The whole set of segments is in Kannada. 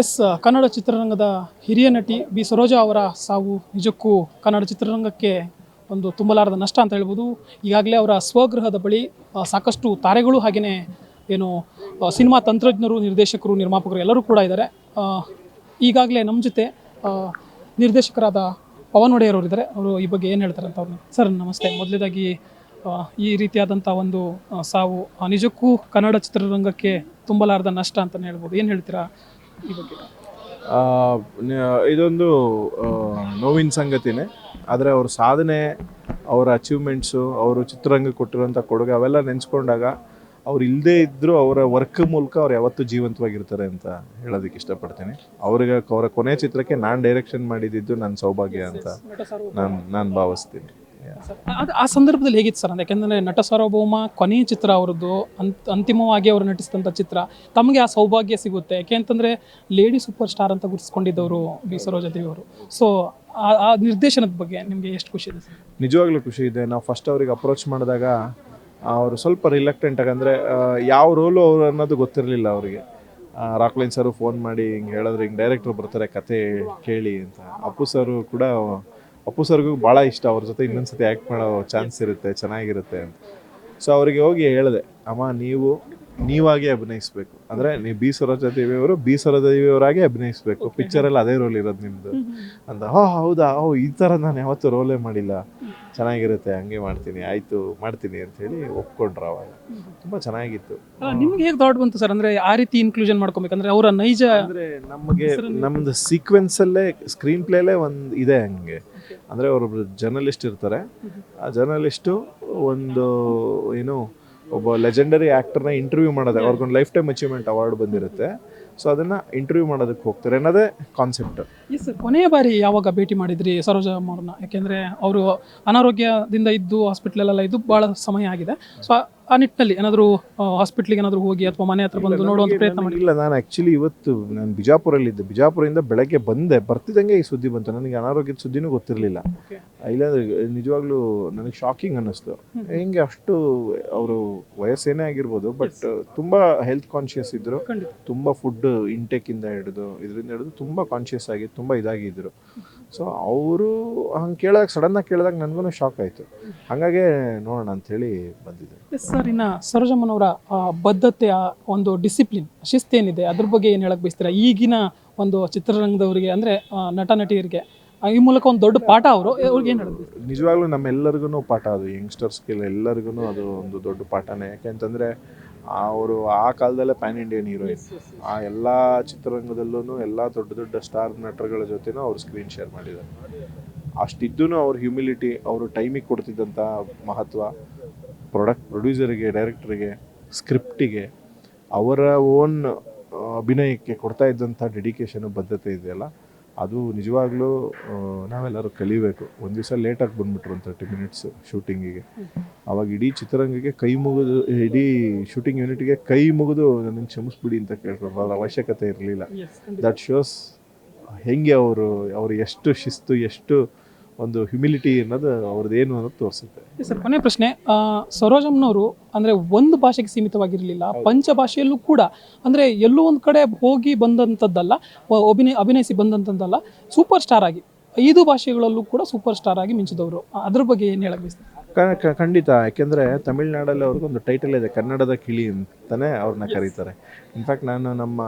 ಎಸ್ ಕನ್ನಡ ಚಿತ್ರರಂಗದ ಹಿರಿಯ ನಟಿ ಬಿ ಸರೋಜಾ ಅವರ ಸಾವು ನಿಜಕ್ಕೂ ಕನ್ನಡ ಚಿತ್ರರಂಗಕ್ಕೆ ಒಂದು ತುಂಬಲಾರದ ನಷ್ಟ ಅಂತ ಹೇಳ್ಬೋದು. ಈಗಾಗಲೇ ಅವರ ಸ್ವಗೃಹದ ಬಳಿ ಸಾಕಷ್ಟು ತಾರೆಗಳು ಹಾಗೆಯೇ ಏನು ಸಿನಿಮಾ ತಂತ್ರಜ್ಞರು, ನಿರ್ದೇಶಕರು, ನಿರ್ಮಾಪಕರು ಎಲ್ಲರೂ ಕೂಡ ಇದ್ದಾರೆ. ಈಗಾಗಲೇ ನಮ್ಮ ಜೊತೆ ನಿರ್ದೇಶಕರಾದ ಪವನ್ ಒಡೆಯರ್ ಅವರು ಇದ್ದಾರೆ. ಅವರು ಈ ಬಗ್ಗೆ ಏನು ಹೇಳ್ತಾರೆ ಅಂತ ಅವ್ರನ್ನ ಸರ್, ನಮಸ್ತೆ. ಮೊದಲೇದಾಗಿ ಈ ರೀತಿಯಾದಂಥ ಒಂದು ಸಾವು ನಿಜಕ್ಕೂ ಕನ್ನಡ ಚಿತ್ರರಂಗಕ್ಕೆ ತುಂಬಲಾರದ ನಷ್ಟ ಅಂತಲೇ ಹೇಳ್ಬೋದು. ಏನು ಹೇಳ್ತೀರಾ? ಇದೊಂದು ನೋವಿನ ಸಂಗತಿನೇ. ಆದರೆ ಅವ್ರ ಸಾಧನೆ ಅವರ ಅಚೀವ್ಮೆಂಟ್ಸು ಅವರು ಚಿತ್ರರಂಗಕ್ಕೆ ಕೊಟ್ಟಿರೋಂಥ ಕೊಡುಗೆ ಅವೆಲ್ಲ ನೆನೆಸ್ಕೊಂಡಾಗ ಅವ್ರು ಇಲ್ಲದೇ ಇದ್ದರೂ ಅವರ ವರ್ಕ್ ಮೂಲಕ ಅವ್ರು ಯಾವತ್ತೂ ಜೀವಂತವಾಗಿರ್ತಾರೆ ಅಂತ ಹೇಳೋದಕ್ಕೆ ಇಷ್ಟಪಡ್ತೀನಿ. ಅವ್ರಿಗೆ ಅವರ ಕೊನೆ ಚಿತ್ರಕ್ಕೆ ನಾನು ಡೈರೆಕ್ಷನ್ ಮಾಡಿದ್ದು ನನ್ನ ಸೌಭಾಗ್ಯ ಅಂತ ನಾನು ನಾನು ಭಾವಿಸ್ತೀನಿ. ಅದು ಆ ಸಂದರ್ಭದಲ್ಲಿ ಹೇಗಿತ್ತು ಸರ್? ಯಾಕಂದ್ರೆ ನಟ ಸಾರ್ವಭೌಮ ಕೊನೆಯ ಚಿತ್ರ ಅವರದ್ದು, ಅಂತ, ಅಂತಿಮವಾಗಿ ಅವರು ನಟಿಸಿದಂಥ ಚಿತ್ರ, ತಮಗೆ ಆ ಸೌಭಾಗ್ಯ ಸಿಗುತ್ತೆ. ಯಾಕೆ ಅಂತಂದರೆ ಲೇಡಿ ಸೂಪರ್ ಸ್ಟಾರ್ ಅಂತ ಗುರುತಿಸ್ಕೊಂಡಿದ್ದವರು ಬಿ ಸರೋಜಾದೇವಿ ಅವರು ಸೊ ಆ ನಿರ್ದೇಶನದ ಬಗ್ಗೆ ನಿಮಗೆ ಎಷ್ಟು ಖುಷಿ ಇದೆ ನಿಜವಾಗ್ಲೂ ಖುಷಿ ಇದೆ. ನಾವು ಫಸ್ಟ್ ಅವ್ರಿಗೆ ಅಪ್ರೋಚ್ ಮಾಡಿದಾಗ, ಅವರು ಸ್ವಲ್ಪ ರಿಲಕ್ಟೆಂಟ್ ಆಗಂದರೆ ಯಾವ ರೋಲು ಅವರು ಅನ್ನೋದು ಗೊತ್ತಿರಲಿಲ್ಲ ಅವರಿಗೆ. ರಾಕ್ಲೈನ್ ಸರ್ ಫೋನ್ ಮಾಡಿ ಹಿಂಗೆ ಹೇಳಿದ್ರೆ, ಹಿಂಗೆ ಡೈರೆಕ್ಟ್ರು ಬರ್ತಾರೆ, ಕತೆ ಕೇಳಿ ಅಂತ. ಅಪ್ಪು ಸರು ಕೂಡ ಅಪ್ಪು ಸರ್ಗೂ ಭಾಳ ಇಷ್ಟ ಅವ್ರ ಜೊತೆ ಇನ್ನೊಂದ್ಸತಿ ಆ್ಯಕ್ಟ್ ಮಾಡೋ ಚಾನ್ಸ್ ಇರುತ್ತೆ ಚೆನ್ನಾಗಿರುತ್ತೆ ಅಂತ. ಸೊ ಅವರಿಗೆ ಹೋಗಿ ಹೇಳಿದೆ ಅಮ್ಮ ನೀವು ನೀವಾಗೆ ಅಭಿನಯಿಸ್ಬೇಕು. ಅಂದರೆ ನೀವು ಬಿ ದೇವಿ ಅವರು ಬಿ ದೇವಿ ದೇವಿಯವರಾಗೆ ಅಭಿನಯಿಸ್ಬೇಕು ಪಿಕ್ಚರಲ್ಲಿ ಅದೇ ರೋಲ್ ಇರೋದು ನಿಮ್ಮದು ಅಂತ ಹೋ ಹೌದಾ? ಓ ಈ ಥರ ನಾನು ಯಾವತ್ತೂ ರೋಲೇ ಮಾಡಿಲ್ಲ. ಚೆನ್ನಾಗಿರುತ್ತೆ ಹಂಗೆ ಮಾಡ್ತೀನಿ ಆಯ್ತು ಮಾಡ್ತೀನಿ ಅಂತ ಹೇಳಿ ಒಪ್ಕೊಂಡ್ರು ಅವಾಗ. ತುಂಬಾ ಚೆನ್ನಾಗಿತ್ತು. ನಿಮ್ಗೆ ಹೇಗೆ ಥಾಟ್ ಬಂತು ಸರ್ ಅಂದರೆ ಆ ರೀತಿ ಇನ್ಕ್ಲೂಷನ್ ಮಾಡ್ಕೊಬೇಕಂದ್ರೆ ಅವರ ನೈಜ ಅಂದರೆ ನಮಗೆ ಸೀಕ್ವೆನ್ಸ್ ಸೀಕ್ವೆನ್ಸಲ್ಲೇ ಸ್ಕ್ರೀನ್ ಪ್ಲೇಲೇ ಒಂದು ಇದೆ ಹಂಗೆ. ಅಂದರೆ ಅವರೊಬ್ರು ಜರ್ನಲಿಸ್ಟ್ ಇರ್ತಾರೆ. ಆ ಜರ್ನಲಿಸ್ಟು ಒಂದು ಏನು ಒಬ್ಬ ಲೆಜೆಂಡರಿ ಆ್ಯಕ್ಟರ್ನ ಇಂಟರ್ವ್ಯೂ ಮಾಡೋದು ಅವ್ರಿಗೊಂದು ಲೈಫ್ ಟೈಮ್ ಅಚೀವ್ಮೆಂಟ್ ಅವಾರ್ಡ್ ಬಂದಿರುತ್ತೆ. ಸೊ ಅದನ್ನ ಇಂಟರ್ವ್ಯೂ ಮಾಡೋದಕ್ಕೆ ಹೋಗ್ತಾರೆ ಅನ್ನೋದೇ ಕಾನ್ಸೆಪ್ಟ್ ಎಸ್ ಕೊನೆಯ ಬಾರಿ ಯಾವಾಗ ಭೇಟಿ ಮಾಡಿದ್ರಿ ಸರೋಜ ಅವ್ರನ್ನ? ಯಾಕೆಂದರೆ ಅವರು ಅನಾರೋಗ್ಯದಿಂದ ಇದ್ದು ಹಾಸ್ಪಿಟ್ಲಲ್ಲೆಲ್ಲ ಇದ್ದು ಬಹಳ ಸಮಯ ಆಗಿದೆ. ಸೊ ಆ ನಿಟ್ಟಿನಲ್ಲಿ ಏನಾದರೂ ಹಾಸ್ಪಿಟ್ಲಿಗೆ ಏನಾದರೂ ಹೋಗಿ ಅಥವಾ ಮನೆ ಹತ್ರ ಬಂದು ನೋಡುವಂಥ ಪ್ರಯತ್ನ ಮಾಡಿಲ್ಲ ನಾನು ಆ್ಯಕ್ಚುಲಿ ಇವತ್ತು ನಾನು ಬಿಜಾಪುರಲ್ಲಿದ್ದೆ. ಬಿಜಾಪುರದಿಂದ ಬೆಳಗ್ಗೆ ಬಂದೆ. ಬರ್ತಿದ್ದಂಗೆ ಈ ಸುದ್ದಿ ಬಂತು. ನನಗೆ ಅನಾರೋಗ್ಯದ ಸುದ್ದಿನೂ ಗೊತ್ತಿರಲಿಲ್ಲ. ಇಲ್ಲ ಇಲ್ಲಾಂದ್ರೆ ನಿಜವಾಗ್ಲೂ ನನಗೆ ಶಾಕಿಂಗ್ ಅನ್ನಿಸ್ತು. ಹೆಂಗೆ ಅಷ್ಟು ಅವರು ವಯಸ್ಸೇನೇ ಆಗಿರ್ಬೋದು ಬಟ್ ತುಂಬ ಹೆಲ್ತ್ ಕಾನ್ಷಿಯಸ್ ಇದ್ದರು ತುಂಬ ಫುಡ್ ಇಂಟೇಕಿಂದ ಹಿಡಿದು ಇದರಿಂದ ಹಿಡಿದು ತುಂಬ ಕಾನ್ಷಿಯಸ್ ಆಗಿ ತುಂಬ ಇದಾಗಿದ್ದರು ಸೊ ಅವರು ಹಂಗೆ ಕೇಳಿದಾಗ ಸಡನ್ನಾಗಿ ಕೇಳಿದಾಗ ನನಗೂ ಶಾಕ್ ಆಯಿತು. ಹಾಗಾಗಿ ನೋಡೋಣ ಅಂಥೇಳಿ ಬಂದಿದ್ದೆ ಸರ್ ಇನ್ನು ಸರೋಜಮ್ಮನವರ ಆ, ಬದ್ಧತೆ ಒಂದು ಡಿಸಿಪ್ಲಿನ್ ಶಿಸ್ತೇನಿದೆ? ಅದ್ರ ಬಗ್ಗೆ ಏನು ಹೇಳಕ್ಕೆ ಬಯಸ್ತೀರಾ? ಈಗಿನ ಒಂದು ಚಿತ್ರರಂಗದವರಿಗೆ ಅಂದರೆ ನಟ ನಟಿಯರಿಗೆ ಈ ಮೂಲಕ ಒಂದು ದೊಡ್ಡ ಪಾಠ ಅವರು ಅವ್ರಿಗೆ ಏನು ಹೇಳಿದ್ರು? ನಿಜವಾಗ್ಲೂ ನಮ್ಮೆಲ್ಲರಿಗೂ ಪಾಠ ಅದು ಯಂಗ್ಸ್ಟರ್ಸ್ಗೆಲ್ಲ ಎಲ್ಲರಿಗೂ ಅದು ಒಂದು ದೊಡ್ಡ ಪಾಠನೇ. ಯಾಕೆಂತಂದರೆ ಅವರು ಆ ಕಾಲದಲ್ಲೇ ಪ್ಯಾನ್ ಇಂಡಿಯನ್ ಹೀರೋಯಿನ್ ಆ ಎಲ್ಲ ಚಿತ್ರರಂಗದಲ್ಲೂ ಎಲ್ಲ ದೊಡ್ಡ ದೊಡ್ಡ ಸ್ಟಾರ್ ನಟರುಗಳ ಜೊತೆನೂ ಅವ್ರು ಸ್ಕ್ರೀನ್ ಶೇರ್ ಮಾಡಿದ್ದಾರೆ. ಅಷ್ಟಿದ್ದೂ ಅವ್ರ ಹ್ಯುಮಿಲಿಟಿ ಅವರು ಟೈಮಿಗೆ ಕೊಡ್ತಿದ್ದಂಥ ಮಹತ್ವ. ಪ್ರೊಡಕ್ಟ್ ಪ್ರೊಡ್ಯೂಸರಿಗೆ ಡೈರೆಕ್ಟ್ರಿಗೆ ಸ್ಕ್ರಿಪ್ಟಿಗೆ ಅವರ ಓನ್ ಅಭಿನಯಕ್ಕೆ ಕೊಡ್ತಾ ಇದ್ದಂಥ ಡೆಡಿಕೇಶನ್ ಬದ್ಧತೆ ಇದೆಯಲ್ಲ? ಅದು ನಿಜವಾಗ್ಲೂ ನಾವೆಲ್ಲರೂ ಕಲಿಬೇಕು. ಒಂದು ದಿವಸ ಲೇಟಾಗಿ ಬಂದ್ಬಿಟ್ರು ಒಂದು ತರ್ಟಿ ಮಿನಿಟ್ಸ್ ಶೂಟಿಂಗಿಗೆ ಅವಾಗ ಇಡೀ ಚಿತ್ರರಂಗಕ್ಕೆ ಕೈ ಮುಗಿದು ಇಡೀ ಶೂಟಿಂಗ್ ಯೂನಿಟ್ಗೆ ಕೈ ಮುಗಿದು ನನ್ನ ಕ್ಷಮಿಸ್ಬಿಡಿ ಅಂತ ಕೇಳ್ಕೊಂಡು ಅದ್ರ ಅವಶ್ಯಕತೆ ಇರಲಿಲ್ಲ. ದಟ್ ಶೋಸ್ ಹೆಂಗೆ ಅವರು ಅವರು ಎಷ್ಟು ಶಿಸ್ತು ಎಷ್ಟು ಒಂದು ಹ್ಯುಮಿಲಿಟಿ ಅನ್ನೋದು ಅವ್ರದ್ದು ಏನು ಅನ್ನೋದು ತೋರಿಸುತ್ತೆ. ಸರ್ ಕೊನೆ ಪ್ರಶ್ನೆ ಸರೋಜಮ್ನವರು ಸರೋಜಮ್ಮನವರು ಅಂದರೆ ಒಂದು ಭಾಷೆಗೆ ಸೀಮಿತವಾಗಿರಲಿಲ್ಲ ಪಂಚ ಭಾಷೆಯಲ್ಲೂ ಕೂಡ ಅಂದರೆ ಎಲ್ಲೋ ಒಂದು ಕಡೆ ಹೋಗಿ ಬಂದಂಥದ್ದಲ್ಲ ಅಭಿನಯ ಅಭಿನಯಿಸಿ ಬಂದಂಥದ್ದಲ್ಲ ಸೂಪರ್ ಸ್ಟಾರ್ ಆಗಿ ಐದು ಭಾಷೆಗಳಲ್ಲೂ ಕೂಡ ಸೂಪರ್ ಸ್ಟಾರ್ ಆಗಿ ಮಿಂಚಿದವರು. ಅದ್ರ ಬಗ್ಗೆ ಏನು ಹೇಳಕ್ಕೆ ಬಯಸ್ತೀರಾ? ಖಂಡಿತ ಯಾಕೆಂದರೆ ತಮಿಳ್ನಾಡಲ್ಲಿ ಅವ್ರಿಗೊಂದು ಟೈಟಲ್ ಇದೆ ಕನ್ನಡದ ಕಿಳಿ ಅಂತಲೇ ಅವ್ರನ್ನ ಕರೀತಾರೆ. ಇನ್ಫ್ಯಾಕ್ಟ್ ನಾನು ನಮ್ಮ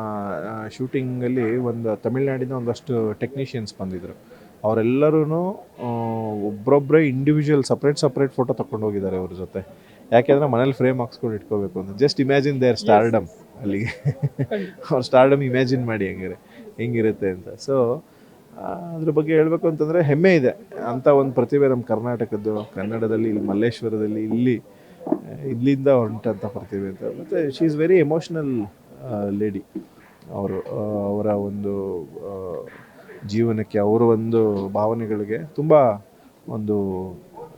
ಶೂಟಿಂಗಲ್ಲಿ ಒಂದು ತಮಿಳ್ನಾಡಿನ ಒಂದಷ್ಟು ಟೆಕ್ನಿಷಿಯನ್ಸ್ ಬಂದಿದ್ದರು ಅವರೆಲ್ಲರೂ ಒಬ್ಬರೊಬ್ಬರೇ ಇಂಡಿವಿಜುವಲ್ ಸಪ್ರೇಟ್ ಸಪ್ರೇಟ್ ಫೋಟೋ ತಗೊಂಡು ಹೋಗಿದ್ದಾರೆ ಅವ್ರ ಜೊತೆ. ಯಾಕೆಂದರೆ ಮನೇಲಿ ಫ್ರೇಮ್ ಹಾಕ್ಸ್ಕೊಂಡು ಇಟ್ಕೋಬೇಕು ಅಂತ. ಜಸ್ಟ್ ಇಮ್ಯಾಜಿನ್ ದೇರ್ ಸ್ಟಾರ್ಡಮ್ ಅಲ್ಲಿಗೆ ಅವ್ರ ಸ್ಟಾರ್ಡಮ್ ಇಮ್ಯಾಜಿನ್ ಮಾಡಿ ಹೆಂಗಿರೆ ಹೆಂಗಿರುತ್ತೆ ಅಂತ. ಸೊ ಅದ್ರ ಬಗ್ಗೆ ಹೇಳಬೇಕು ಅಂತಂದರೆ ಹೆಮ್ಮೆ ಇದೆ. ಅಂಥ ಒಂದು ಪ್ರತಿಭೆ ನಮ್ಮ ಕರ್ನಾಟಕದ್ದು ಕನ್ನಡದಲ್ಲಿ ಇಲ್ಲಿ ಮಲ್ಲೇಶ್ವರದಲ್ಲಿ ಇಲ್ಲಿ ಇಲ್ಲಿಂದ ಹೊಂಟಂಥ ಪ್ರತಿಭೆ ಅಂತ. ಮತ್ತು she is very emotional lady ಅವರು ಅವರ ಒಂದು ಜೀವನಕ್ಕೆ ಅವರ ಒಂದು ಭಾವನೆಗಳಿಗೆ ತುಂಬ ಒಂದು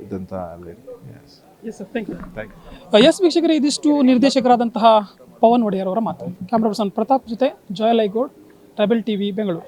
ಇದಂತ ಅಲ್ಲಿ. Yes yes sir thank you yes ವೀಕ್ಷಕರೇ ಇದಿಷ್ಟು ನಿರ್ದೇಶಕರಾದಂತಹ ಪವನ್ ಒಡೆಯರ್ ಅವರ ಮಾತು. ಕ್ಯಾಮ್ರಾ ಪರ್ಸನ್ ಪ್ರತಾಪ್ ಜೊತೆ ಜಯಲೈಗೌಡ್ ಟ್ರೈಬಲ್ ಟಿವಿ ಬೆಂಗಳೂರು